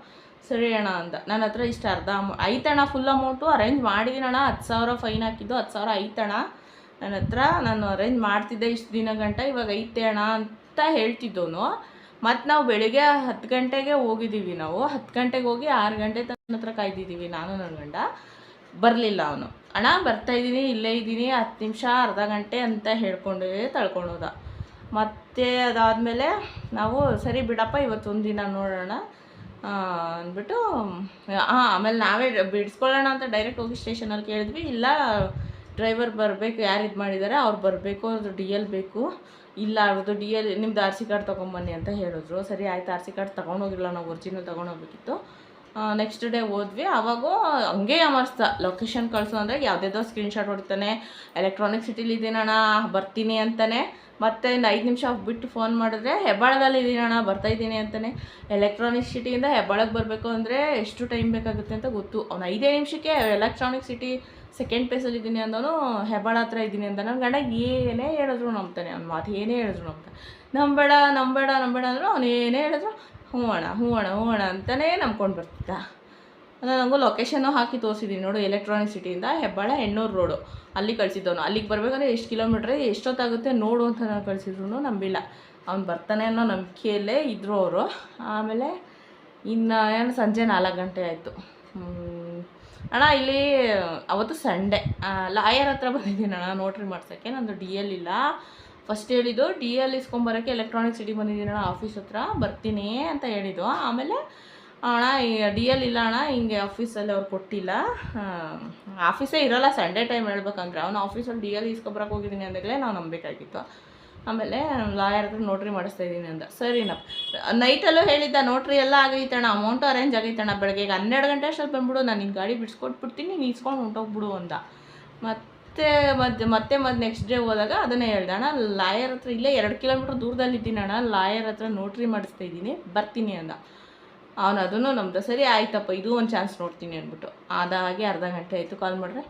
ಸರಿ ಅಣ್ಣ ಅಂತ ನನ್ನ ಹತ್ರ ಇಷ್ಟು ಅರ್ಧ ಅಮೌ ಐತಣ್ಣ ಫುಲ್ ಅಮೌಂಟು ಅರೇಂಜ್ ಮಾಡಿದ್ದೀನಣ್ಣ ಹತ್ತು ಸಾವಿರ ಫೈನ್ ಹಾಕಿದ್ದು, ಹತ್ತು ಸಾವಿರ ಐತಣ್ಣ ನನ್ನ ಹತ್ರ ನಾನು ಅರೇಂಜ್ ಮಾಡ್ತಿದ್ದೆ ಇಷ್ಟು ದಿನ ಗಂಟ ಇವಾಗ ಐತೆ ಅಣ್ಣ ಹೇಳ್ತಿದ್ದವನು ಮತ್ತು ನಾವು ಬೆಳಿಗ್ಗೆ ಹತ್ತು ಗಂಟೆಗೆ ಹೋಗಿದ್ದೀವಿ ನಾವು. ಹತ್ತು ಗಂಟೆಗೆ ಹೋಗಿ ಆರು ಗಂಟೆ ತನ್ನ ಹತ್ರ ಕಾಯ್ದಿದ್ದೀವಿ ನಾನು ನನ್ನ ಗಂಡ ಬರಲಿಲ್ಲ ಅವನು. ಅಣ್ಣ, ಬರ್ತಾ ಇದ್ದೀನಿ, ಇಲ್ಲೇ ಇದ್ದೀನಿ, ಹತ್ತು ನಿಮಿಷ, ಅರ್ಧ ಗಂಟೆ ಅಂತ ಹೇಳ್ಕೊಂಡೇ ತಳ್ಕೊಂಡೋದ ಮತ್ತೆ ಅದಾದಮೇಲೆ ನಾವು, ಸರಿ ಬಿಡಪ್ಪ ಇವತ್ತು ಒಂದು ದಿನ ನೋಡೋಣ ಅಂದ್ಬಿಟ್ಟು ಹಾಂ ಆಮೇಲೆ ನಾವೇ ಬಿಡಿಸ್ಕೊಳ್ಳೋಣ ಅಂತ ಡೈರೆಕ್ಟ್ ಹೋಗಿ ಸ್ಟೇಷನಲ್ಲಿ ಕೇಳಿದ್ವಿ. ಇಲ್ಲ, ಡ್ರೈವರ್ ಬರಬೇಕು, ಯಾರು ಇದು ಮಾಡಿದ್ದಾರೆ ಅವ್ರು ಬರಬೇಕು ಅದು ಡಿ ಎಲ್ ಬೇಕು. ಇಲ್ಲ ಅವ್ರದ್ದು ಡಿ ಎಲ್, ನಿಮ್ದು ಆರ್ ಸಿ ಕಾರ್ಡ್ ತೊಗೊಂಬನ್ನಿ ಅಂತ ಹೇಳಿದ್ರು. ಸರಿ, ಆಯ್ತು, ಆರ್ ಸಿ ಕಾರ್ಡ್ ತೊಗೊಂಡೋಗಿಲ್ಲ ನಾವು ಒರಿಜಿನಲ್ ತೊಗೊಂಡೋಗ್ಬೇಕಿತ್ತು ನೆಕ್ಸ್ಟ್ ಡೇ ಹೋದ್ವಿ. ಅವಾಗೂ ಹಂಗೆ ಅಮರ್ಸ್ತ ಲೊಕೇಶನ್ ಕಳಿಸು ಅಂದರೆ ಯಾವುದೇದೋ ಸ್ಕ್ರೀನ್ಶಾಟ್ ಹೊಡಿತಾನೆ. ಎಲೆಕ್ಟ್ರಾನಿಕ್ ಸಿಟಿಲಿ ಇದ್ದೀನಣ್ಣ ಬರ್ತೀನಿ ಅಂತಾನೆ. ಮತ್ತೆ ಇನ್ನು ಐದು ನಿಮಿಷ ಬಿಟ್ಟು ಫೋನ್ ಮಾಡಿದ್ರೆ, ಹೆಬ್ಬಾಳದಲ್ಲಿ ಇದ್ದೀನಣ್ಣ ಬರ್ತಾ ಇದ್ದೀನಿ ಅಂತಾನೆ. ಎಲೆಕ್ಟ್ರಾನಿಕ್ ಸಿಟಿಯಿಂದ ಹೆಬ್ಬಾಳಕ್ಕೆ ಬರಬೇಕು ಅಂದರೆ ಎಷ್ಟು ಟೈಮ್ ಬೇಕಾಗುತ್ತೆ ಅಂತ ಗೊತ್ತು. ಅವ್ನು ಐದೇ ನಿಮಿಷಕ್ಕೆ ಎಲೆಕ್ಟ್ರಾನಿಕ್ ಸಿಟಿ ಸೆಕೆಂಡ್ ಪ್ಲೇಸಲ್ಲಿ ಇದ್ದೀನಿ ಅಂದನು, ಹೆಬ್ಬಾಳ ಹತ್ರ ಇದ್ದೀನಿ ಅಂತ ನನ್ನ ಗಂಡ ಏನೇ ಹೇಳಿದ್ರು ನಂಬ್ತಾನೆ, ಅವ್ನ ಮಾತು ಏನೇ ಹೇಳಿದ್ರು ನಂಬ್ತಾನೆ. ನಂಬೇಡ ನಂಬೇಡ ನಂಬೇಡ ಅಂದರು ಅವ್ನು ಏನೇ ಹೇಳಿದ್ರು, ಹ್ಞೂ ಅಣ್ಣ ಹ್ಞೂ ಅಣ್ಣ ಹ್ಞೂ ಅಣ್ಣ ಅಂತಲೇ ನಂಬ್ಕೊಂಡು ಬರ್ತಿದ್ದ. ನಾನು ನನಗೂ ಲೊಕೇಶನ್ನು ಹಾಕಿ ತೋರಿಸಿದ್ದೀನಿ ನೋಡು ಎಲೆಕ್ಟ್ರಾನಿಕ್ ಸಿಟಿಯಿಂದ ಹೆಬ್ಬಾಳ ಎಣ್ಣೂರು ರೋಡು ಅಲ್ಲಿ ಕಳಿಸಿದ್ದವನು. ಅಲ್ಲಿಗೆ ಬರಬೇಕಂದ್ರೆ ಎಷ್ಟು ಕಿಲೋಮೀಟ್ರ್ ಎಷ್ಟೊತ್ತಾಗುತ್ತೆ ನೋಡು ಅಂತ ನಾನು ಕಳಿಸಿದ್ರು ನಂಬಿಲ್ಲ. ಅವ್ನು ಬರ್ತಾನೆ ಅನ್ನೋ ನಂಬಿಕೆಯಲ್ಲೇ ಇದ್ದರು ಅವರು. ಆಮೇಲೆ ಇನ್ನು ಏನು ಸಂಜೆ ನಾಲ್ಕು ಗಂಟೆ ಆಯಿತು. ಅಣ್ಣ, ಇಲ್ಲಿ ಅವತ್ತು ಸಂಡೆ ಲಾಯರ್ ಹತ್ರ ಬಂದಿದ್ದೀನಿ ಅಣ್ಣ ನೋಟ್ರಿ ಮಾಡ್ಸೋಕ್ಕೆ. ನಂದು ಡಿ ಎಲ್ ಇಲ್ಲ. ಫಸ್ಟ್ ಹೇಳಿದ್ದು ಡಿ ಎಲ್ ಇಸ್ಕೊಂಬರೋಕ್ಕೆ ಎಲೆಕ್ಟ್ರಾನಿಕ್ ಸಿಟಿ ಬಂದಿದ್ದೀನಿ ಅಣ್ಣ ಆಫೀಸ್ ಹತ್ರ. ಬರ್ತೀನಿ ಅಂತ ಹೇಳಿದ್ದು. ಆಮೇಲೆ, ಅಣ್ಣ ಡಿ ಎಲ್ ಇಲ್ಲ ಅಣ್ಣ, ಹಿಂಗೆ ಆಫೀಸಲ್ಲಿ ಅವ್ರು ಕೊಟ್ಟಿಲ್ಲ. ಆಫೀಸೇ ಇರಲ್ಲ ಸಂಡೇ ಟೈಮ್ ಹೇಳ್ಬೇಕಂದ್ರೆ. ಅವ್ನು ಆಫೀಸಲ್ಲಿ ಡಿ ಎಲ್ ಇಸ್ಕೊಬರಕ್ಕೆ ಹೋಗಿದ್ದೀನಿ ಅಂದಾಗಲೇ ನಾವು ನಂಬಬೇಕಾಗಿತ್ತು ಆಮೇಲೆ ಲಾಯರ್ ಹತ್ರ ನೋಟ್ರಿ ಮಾಡಿಸ್ತಾ ಇದ್ದೀನಿ ಅಂದ ಸರಿನಪ್ಪ ನೈಟಲ್ಲೂ ಹೇಳಿದ್ದ ನೋಟ್ರಿ ಎಲ್ಲ ಆಗೈತಣ್ಣ ಅಮೌಂಟು ಅರೇಂಜ್ ಆಗೈತಣ್ಣ ಬೆಳಗ್ಗೆ ಈಗ ಹನ್ನೆರಡು ಗಂಟೆ ಅಷ್ಟಲ್ಲಿ ಬಂದ್ಬಿಡು, ನಾನು ನಿನ್ನ ಗಾಡಿ ಬಿಡಿಸ್ಕೊಟ್ಬಿಡ್ತೀನಿ, ನೀನು ಇಸ್ಕೊಂಡು ಹೊಂಟೋಗ್ಬಿಡು ಅಂತ. ಮತ್ತೆ ಮತ್ತೆ ಮತ್ತೆ ಮತ್ತೆ ನೆಕ್ಸ್ಟ್ ಡೇ ಹೋದಾಗ ಅದನ್ನೇ ಹೇಳ್ದೆ, ಅಣ್ಣ, ಲಾಯರ್ ಹತ್ರ ಇಲ್ಲೇ ಎರಡು ಕಿಲೋಮೀಟ್ರ್ ದೂರದಲ್ಲಿ ಇದ್ದೀನಿ ಅಣ್ಣ, ಲಾಯರ್ ಹತ್ರ ನೋಟ್ರಿ ಮಾಡಿಸ್ತಾ ಇದ್ದೀನಿ, ಬರ್ತೀನಿ ಅಂದ. ಅವನು ಅದನ್ನು ನಮ್ದು ಸರಿ, ಆಯ್ತಪ್ಪ, ಇದು ಒಂದು ಚಾನ್ಸ್ ನೋಡ್ತೀನಿ ಅಂದ್ಬಿಟ್ಟು. ಅದಾಗಿ ಅರ್ಧ ಗಂಟೆ ಆಯಿತು ಕಾಲ್ ಮಾಡಿದ್ರೆ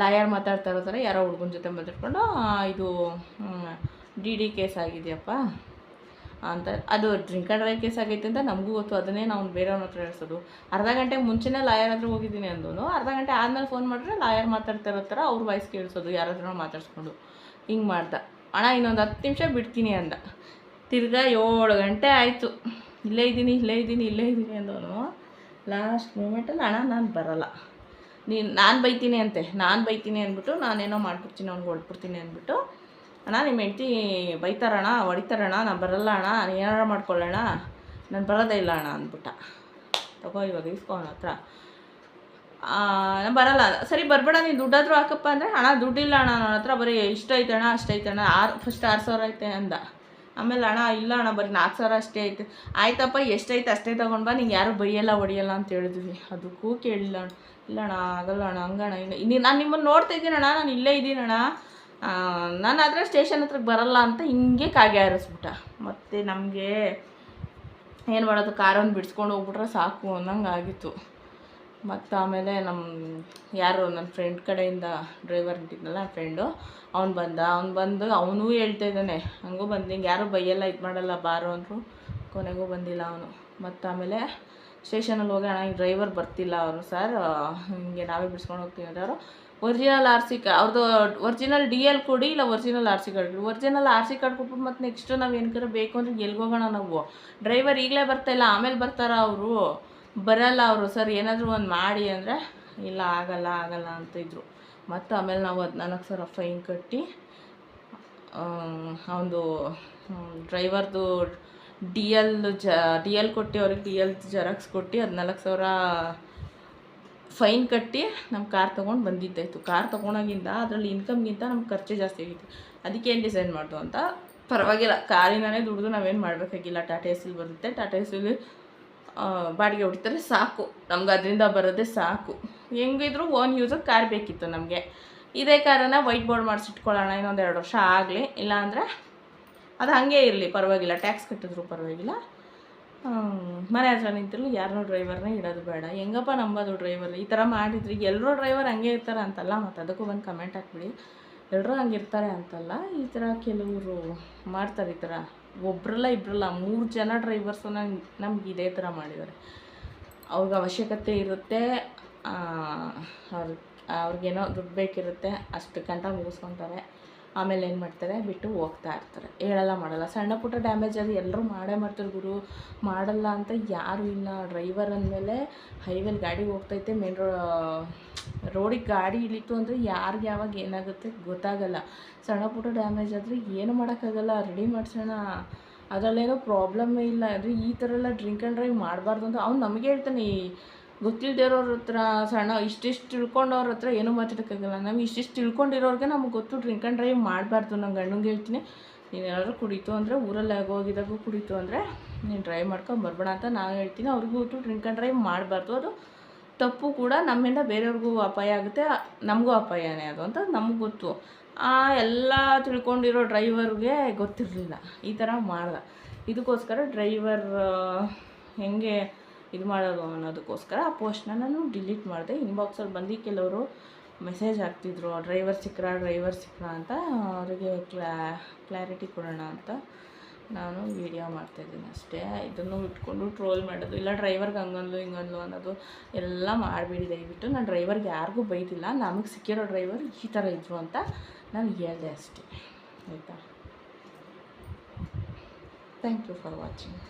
ಲಾಯರ್ ಮಾತಾಡ್ತಾ ಇರೋ ಥರ ಯಾರೋ ಹುಡುಗನ ಜೊತೆ ಮಾತಾಡ್ಕೊಂಡು ಇದು ಡಿ ಡಿ ಕೇಸ್ ಆಗಿದೆಯಪ್ಪ ಅಂತ. ಅದು ಡ್ರಿಂಕ್ ಆ್ಯಂಡ್ ಡ್ರೈವ್ ಕೇಸ್ ಆಗೈತೆ ಅಂತ ನಮಗೂ ಗೊತ್ತು, ಅದನ್ನೇ ನಾವು ಬೇರೆಯವ್ರ ಹತ್ರ ಹೇಳ್ಸೋದು. ಅರ್ಧ ಗಂಟೆ ಮುಂಚೆನೇ ಲಾಯರ್ ಹತ್ರ ಹೋಗಿದ್ದೀನಿ ಅಂದನು ಅರ್ಧ ಗಂಟೆ ಆದಮೇಲೆ ಫೋನ್ ಮಾಡಿದ್ರೆ ಲಾಯರ್ ಮಾತಾಡ್ತಾ ಇರೋ ಥರ ಅವ್ರ ವಾಯ್ಸ್ ಕೇಳಿಸೋದು ಯಾರ ಹತ್ರ ಮಾತಾಡ್ಸ್ಕೊಂಡು. ಹಿಂಗೆ ಮಾಡ್ದ. ಅಣ್ಣ, ಇನ್ನೊಂದು ಹತ್ತು ನಿಮಿಷ ಬಿಡ್ತೀನಿ ಅಂದ. ತಿರ್ಗಾ ಏಳು ಗಂಟೆ ಆಯಿತು. ಇಲ್ಲೇ ಇದ್ದೀನಿ ಇಲ್ಲೇ ಇದ್ದೀನಿ ಇಲ್ಲೇ ಇದ್ದೀನಿ ಅಂದವನು. ಲಾಸ್ಟ್ ಮೂಮೆಂಟಲ್ಲಿ ಅಣ್ಣ ನಾನು ಬರಲ್ಲ. ನೀನು ನಾನು ಬೈತೀನಿ ಅಂತೆ. ನಾನು ಬೈತೀನಿ ಅಂದ್ಬಿಟ್ಟು ನಾನೇನೋ ಮಾಡ್ಬಿಡ್ತೀನಿ, ಅವ್ನಿಗೆ ಹೊಡ್ಬಿಡ್ತೀನಿ ಅಂದ್ಬಿಟ್ಟು. ಅಣ್ಣ ನಿಮ್ಮ ಹೆಂಡ್ತಿ ಬೈತಾರಣ ಹೊಡಿತಾರಣ ನಾನು ಬರಲ್ಲ ಅಣ್ಣ, ನೀನು ಏನಾರ ಮಾಡ್ಕೊಳ್ಳೋಣ. ನಾನು ಬರೋದೇ ಇಲ್ಲ ಅಣ್ಣ ಅಂದ್ಬಿಟ್ಟ. ತಗೋ, ಇವಾಗ ಇಸ್ಕೋ ಹತ್ರ. ನಾನು ಬರಲ್ಲ. ಸರಿ, ಬರಬೇಡ, ನೀನು ದುಡ್ಡಾದರೂ ಹಾಕಪ್ಪ ಅಂದರೆ ಹಣ ದುಡ್ಡಿಲ್ಲ ಅಣ್ಣ ನನ್ನ ಹತ್ರ ಬರೀ ಇಷ್ಟೈತೆ ಅಣ್ಣ ಅಷ್ಟೈತೆ ಅಣ್ಣ. ಆರು ಫಸ್ಟ್ ಆರು ಸಾವಿರ ಐತೆ ಅಂದ. ಆಮೇಲೆ ಅಣ್ಣ, ಇಲ್ಲ ಅಣ್ಣ, ಬರೀ ನಾಲ್ಕು ಸಾವಿರ ಅಷ್ಟೇ ಐತೆ. ಆಯ್ತಪ್ಪ, ಎಷ್ಟೈತೆ ಅಷ್ಟೇ ತೊಗೊಂಡು ಬಾ ನಿಂಗೆ ಯಾರು ಬೈಯಲ್ಲ, ಹೊಡಿಯಲ್ಲ ಅಂತ ಹೇಳಿದ್ವಿ. ಅದಕ್ಕೂ ಕೇಳಿಲ್ಲ ಅಣ್ಣ ಇಲ್ಲ ಅಣ್ಣ ಆಗಲ್ಲ ಅಣ್ಣ ಹಂಗಣ್ಣ ಇನ್ನು ನಾನು ನಿಮ್ಮನ್ನು ನೋಡ್ತಾ ಇದ್ದೀನಣ್ಣ, ನಾನು ಇಲ್ಲೇ ಇದ್ದೀನಣ್ಣ. ನಾನು ಆದರೆ ಸ್ಟೇಷನ್ ಹತ್ರಕ್ಕೆ ಬರಲ್ಲ ಅಂತ ಹಿಂಗೆ ಕಾಗೆ ಆರಿಸ್ಬಿಟ್ಟ. ಮತ್ತು ನಮಗೆ ಏನು ಮಾಡೋದು ಕಾರನ್ನು ಬಿಡಿಸ್ಕೊಂಡು ಹೋಗ್ಬಿಟ್ರೆ ಸಾಕು ಅನ್ನಂಗೆ ಆಗಿತ್ತು. ಮತ್ತು ಆಮೇಲೆ ನಮ್ಮ ಯಾರು ನನ್ನ ಫ್ರೆಂಡ್ ಕಡೆಯಿಂದ ಡ್ರೈವರ್ ಇಟ್ಟಿದ್ನಲ್ಲ ನನ್ನ ಫ್ರೆಂಡು ಅವ್ನು ಬಂದ. ಅವ್ನು ಬಂದು, ಅವನೂ ಹೇಳ್ತಾ ಇದ್ದಾನೆ, ಹಂಗೂ ಬಂದು ಹಿಂಗೆ ಯಾರೂ ಬೈಯೆಲ್ಲ ಇದು ಮಾಡಲ್ಲ, ಬಾರೋ ಅಂದರು. ಕೊನೆಗೂ ಬಂದಿಲ್ಲ ಅವನು. ಮತ್ತು ಆಮೇಲೆ ಸ್ಟೇಷನಲ್ಲಿ ಹೋಗಿ, ಅಣ್ಣ ಡ್ರೈವರ್ ಬರ್ತಿಲ್ಲ ಅವರು ಸರ್ ಹಿಂಗೆ ನಾವೇ ಬಿಡಿಸ್ಕೊಂಡು ಹೋಗ್ತೀವಿ ಅಂದ್ರೆ ಅವರು ಒರಿಜಿನಲ್ ಆರ್ ಸಿ ಕಾ ಅವ್ರದ್ದು ಒರಿಜಿನಲ್ ಡಿ ಎಲ್ ಕೊಡಿ, ಇಲ್ಲ ಒರಿಜಿನಲ್ ಆರ್ ಸಿ ಕಾರ್ಡ್ ಕೊಡಿ. ಒರಿಜಿನಲ್ ಆರ್ ಸಿ ಕಾರ್ಡ್ ಕೊಟ್ಬಿಟ್ಟು ಮತ್ತು ನೆಕ್ಸ್ಟ್ ನಾವು ಏನಕ್ಕಾರ ಬೇಕು ಅಂದ್ರೆ ಎಲ್ಲಿಗೆ ಹೋಗೋಣ ನಾವು? ಡ್ರೈವರ್ ಈಗಲೇ ಬರ್ತಾ ಇಲ್ಲ, ಆಮೇಲೆ ಬರ್ತಾರ ಅವರು. ಬರಲ್ಲ ಅವರು, ಸರ್, ಏನಾದರೂ ಒಂದು ಮಾಡಿ ಅಂದರೆ, ಇಲ್ಲ, ಆಗಲ್ಲ ಆಗಲ್ಲ ಅಂತ ಇದ್ದರು ಮತ್ತು ಆಮೇಲೆ ನಾವು ಹದಿನಾಲ್ಕು ಸಾವಿರ ಫೈನ್ ಕಟ್ಟಿ ಅವನದು ಡ್ರೈವರ್ದು ಡಿ ಎಲ್ ಜ ಡಿ ಎಲ್ ಕೊಟ್ಟು ಅವ್ರಿಗೆ ಡಿ ಎಲ್ ಜೆರಾಕ್ಸ್ ಕೊಟ್ಟು ಹದಿನಾಲ್ಕು ಸಾವಿರ ಫೈನ್ ಕಟ್ಟಿ ನಮ್ಮ ಕಾರ್ ತೊಗೊಂಡು ಬಂದಿದ್ದಾಯಿತು. ಕಾರ್ ತೊಗೊಂಡಾಗಿಂದ ಅದರಲ್ಲಿ ಇನ್ಕಮ್ಗಿಂತ ನಮ್ಗೆ ಖರ್ಚು ಜಾಸ್ತಿ ಆಗಿತ್ತು. ಅದಕ್ಕೆ ಏನು ಡಿಸೈನ್ ಮಾಡ್ದು ಅಂತ ಪರವಾಗಿಲ್ಲ ಕಾರಿನೇ ದುಡಿದು ನಾವೇನು ಮಾಡಬೇಕಾಗಿಲ್ಲ. ಟಾಟಾ ಎಸ್ಸಿಲ್ ಬರುತ್ತೆ. ಟಾಟಾ ಎಸ್ಸಿಲ್ ಬಾಡಿಗೆ ಹೊಡಿತಾರೆ ಸಾಕು. ನಮ್ಗೆ ಅದರಿಂದ ಬರೋದೇ ಸಾಕು. ಹೆಂಗಿದ್ರು ಓನ್ ಯೂಸಿಗೆ ಕಾರ್ ಬೇಕಿತ್ತು ನಮಗೆ. ಇದೇ ಕಾರನ್ನು ವೈಟ್ ಬೋರ್ಡ್ ಮಾಡಿಸಿಟ್ಕೊಳ್ಳೋಣ ಇನ್ನೊಂದು ಎರಡು ವರ್ಷ ಆಗಲಿ. ಇಲ್ಲಾಂದರೆ ಅದು ಹಾಗೆ ಇರಲಿ, ಪರವಾಗಿಲ್ಲ. ಟ್ಯಾಕ್ಸ್ ಕಟ್ಟಿದ್ರು ಪರವಾಗಿಲ್ಲ. ಮನೆ ಹತ್ರ ನಿಂತಿರಲಿ ಯಾರನ್ನೂ ಡ್ರೈವರ್ನೇ ಇಡೋದು ಬೇಡ. ಹೆಂಗಪ್ಪ ನಂಬೋದು ಡ್ರೈವರ್ ಈ ಥರ ಮಾಡಿದ್ರಿ ಎಲ್ಲರೂ ಡ್ರೈವರ್ ಹಂಗೆ ಇರ್ತಾರೆ ಅಂತಲ್ಲ, ಮತ್ತು ಅದಕ್ಕೂ ಬಂದು ಕಮೆಂಟ್ ಹಾಕ್ಬಿಡಿ. ಎಲ್ಲರೂ ಹಂಗೆ ಇರ್ತಾರೆ ಅಂತಲ್ಲ, ಈ ಥರ ಕೆಲವರು ಮಾಡ್ತಾರೆ ಈ ಥರ. ಒಬ್ರಲ್ಲ ಇಬ್ಬರಲ್ಲ ಮೂರು ಜನ ಡ್ರೈವರ್ಸು ನಂಗೆ ನಮ್ಗೆ ಇದೇ ಥರ ಮಾಡಿದ್ದಾರೆ. ಅವ್ರಿಗೆ ಅವಶ್ಯಕತೆ ಇರುತ್ತೆ. ಅವ್ರ ಅವ್ರಿಗೇನೋ ದುಡ್ಡು ಬೇಕಿರುತ್ತೆ, ಅಷ್ಟು ಗಂಟ ಮುಗಿಸ್ಕೊತಾರೆ. ಆಮೇಲೆ ಏನು ಮಾಡ್ತಾರೆ? ಬಿಟ್ಟು ಹೋಗ್ತಾ ಇರ್ತಾರೆ. ಹೇಳಲ್ಲ, ಮಾಡಲ್ಲ. ಸಣ್ಣ ಪುಟ್ಟ ಡ್ಯಾಮೇಜ್ ಅದು ಎಲ್ಲರೂ ಮಾಡೇ ಮಾಡ್ತಾರೆ ಗುರು. ಮಾಡಲ್ಲ ಅಂತ ಯಾರು ಇಲ್ಲ. ಡ್ರೈವರ್ ಅಂದಮೇಲೆ ಹೈವೇಲಿ ಗಾಡಿ ಹೋಗ್ತೈತೆ. ಮೇನ್ ರೋ ರೋಡಿಗೆ ಗಾಡಿ ಇಳೀತು ಅಂದರೆ ಯಾರಿಗೆ ಯಾವಾಗ ಏನಾಗುತ್ತೆ ಗೊತ್ತಾಗಲ್ಲ. ಸಣ್ಣ ಪುಟ್ಟ ಡ್ಯಾಮೇಜ್ ಆದರೆ ಏನು ಮಾಡೋಕ್ಕಾಗಲ್ಲ. ರೆಡಿ ಮಾಡಿಸೋಣ. ಅದರಲ್ಲೇನೋ ಪ್ರಾಬ್ಲಮ್ಮೇ ಇಲ್ಲ. ಅಂದರೆ ಈ ಥರ ಎಲ್ಲ ಡ್ರಿಂಕ್ ಆ್ಯಂಡ್ ಡ್ರೈವ್ ಮಾಡಬಾರ್ದು ಅಂತ ಅವ್ನು ನಮಗೆ ಹೇಳ್ತಾನೆ. ಗೊತ್ತಿಲ್ದಿರೋರ ಹತ್ರ ಸಣ್ಣ ಇಷ್ಟಿಷ್ಟು ತಿಳ್ಕೊಂಡವ್ರ ಹತ್ರ ಏನೂ ಮಾತಾಡೋಕ್ಕಾಗಲ್ಲ. ನಾವು ಇಷ್ಟಿಷ್ಟು ತಿಳ್ಕೊಂಡಿರೋರಿಗೆ ನಮ್ಗೆ ಗೊತ್ತು. ಡ್ರಿಂಕ್ ಆ್ಯಂಡ್ ಡ್ರೈವ್ ಮಾಡಬಾರ್ದು. ನಮ್ಮ ಗಂಡಂಗೆ ಹೇಳ್ತೀನಿ. ನೀನು ಏನಾದ್ರು ಕುಡಿತು ಅಂದರೆ ಊರಲ್ಲಿ ಆಗೋಗಿದಾಗೂ ಕುಡಿತು ಅಂದರೆ ನೀನು ಡ್ರೈವ್ ಮಾಡ್ಕೊಂಡು ಅಂತ ನಾನು ಹೇಳ್ತೀನಿ. ಅವ್ರಿಗೂ ಗೊತ್ತು. ಡ್ರಿಂಕ್ ಆ್ಯಂಡ್ ಡ್ರೈವ್ ಮಾಡಬಾರ್ದು. ಅದು ತಪ್ಪು ಕೂಡ ನಮ್ಮಿಂದ ಬೇರೆಯವ್ರಿಗೂ ಅಪಾಯ ಆಗುತ್ತೆ. ನಮಗೂ ಅಪಾಯನೇ ಅದು ಅಂತ ನಮ್ಗೆ ಗೊತ್ತು. ಆ ಎಲ್ಲ ತಿಳ್ಕೊಂಡಿರೋ ಡ್ರೈವರ್ಗೆ ಗೊತ್ತಿರಲಿಲ್ಲ. ಈ ಥರ ಮಾಡ್ದ. ಇದಕ್ಕೋಸ್ಕರ ಡ್ರೈವರ್ ಹೆಂಗೆ ಇದು ಮಾಡೋದು ಅನ್ನೋದಕ್ಕೋಸ್ಕರ ಆ ಪೋಸ್ಟ್ನ ನಾನು ಡಿಲೀಟ್ ಮಾಡಿದೆ. ಇನ್ಬಾಕ್ಸಲ್ಲಿ ಬಂದು ಕೆಲವರು ಮೆಸೇಜ್ ಹಾಕ್ತಿದ್ರು ಡ್ರೈವರ್ ಸಿಕ್ಕರಾ ಡ್ರೈವರ್ ಸಿಕ್ಕರಾ ಅಂತ ಅವರಿಗೆ ಕ್ಲಾ ಕ್ಲಾರಿಟಿ ಕೊಡೋಣ ಅಂತ ನಾನು ವೀಡಿಯೋ ಮಾಡ್ತಾಯಿದ್ದೀನಿ ಅಷ್ಟೇ. ಇದನ್ನು ಇಟ್ಕೊಂಡು ಟ್ರೋಲ್ ಮಾಡೋದು, ಇಲ್ಲ ಡ್ರೈವರ್ಗೆ ಹಂಗಂದ್ಲು, ಹಿಂಗಂದ್ಲು ಅನ್ನೋದು ಎಲ್ಲ ಮಾಡಿಬಿಡಿ. ದಯವಿಟ್ಟು ನಾನು ಡ್ರೈವರ್ಗೆ ಯಾರಿಗೂ ಬೈದಿಲ್ಲ, ನಮಗೆ ಸಿಕ್ಕಿರೋ ಡ್ರೈವರ್ ಈ ಥರ ಇದ್ದರು ಅಂತ ನಾನು ಹೇಳಿದೆ ಅಷ್ಟೇ. ಆಯಿತಾ? Thank you for watching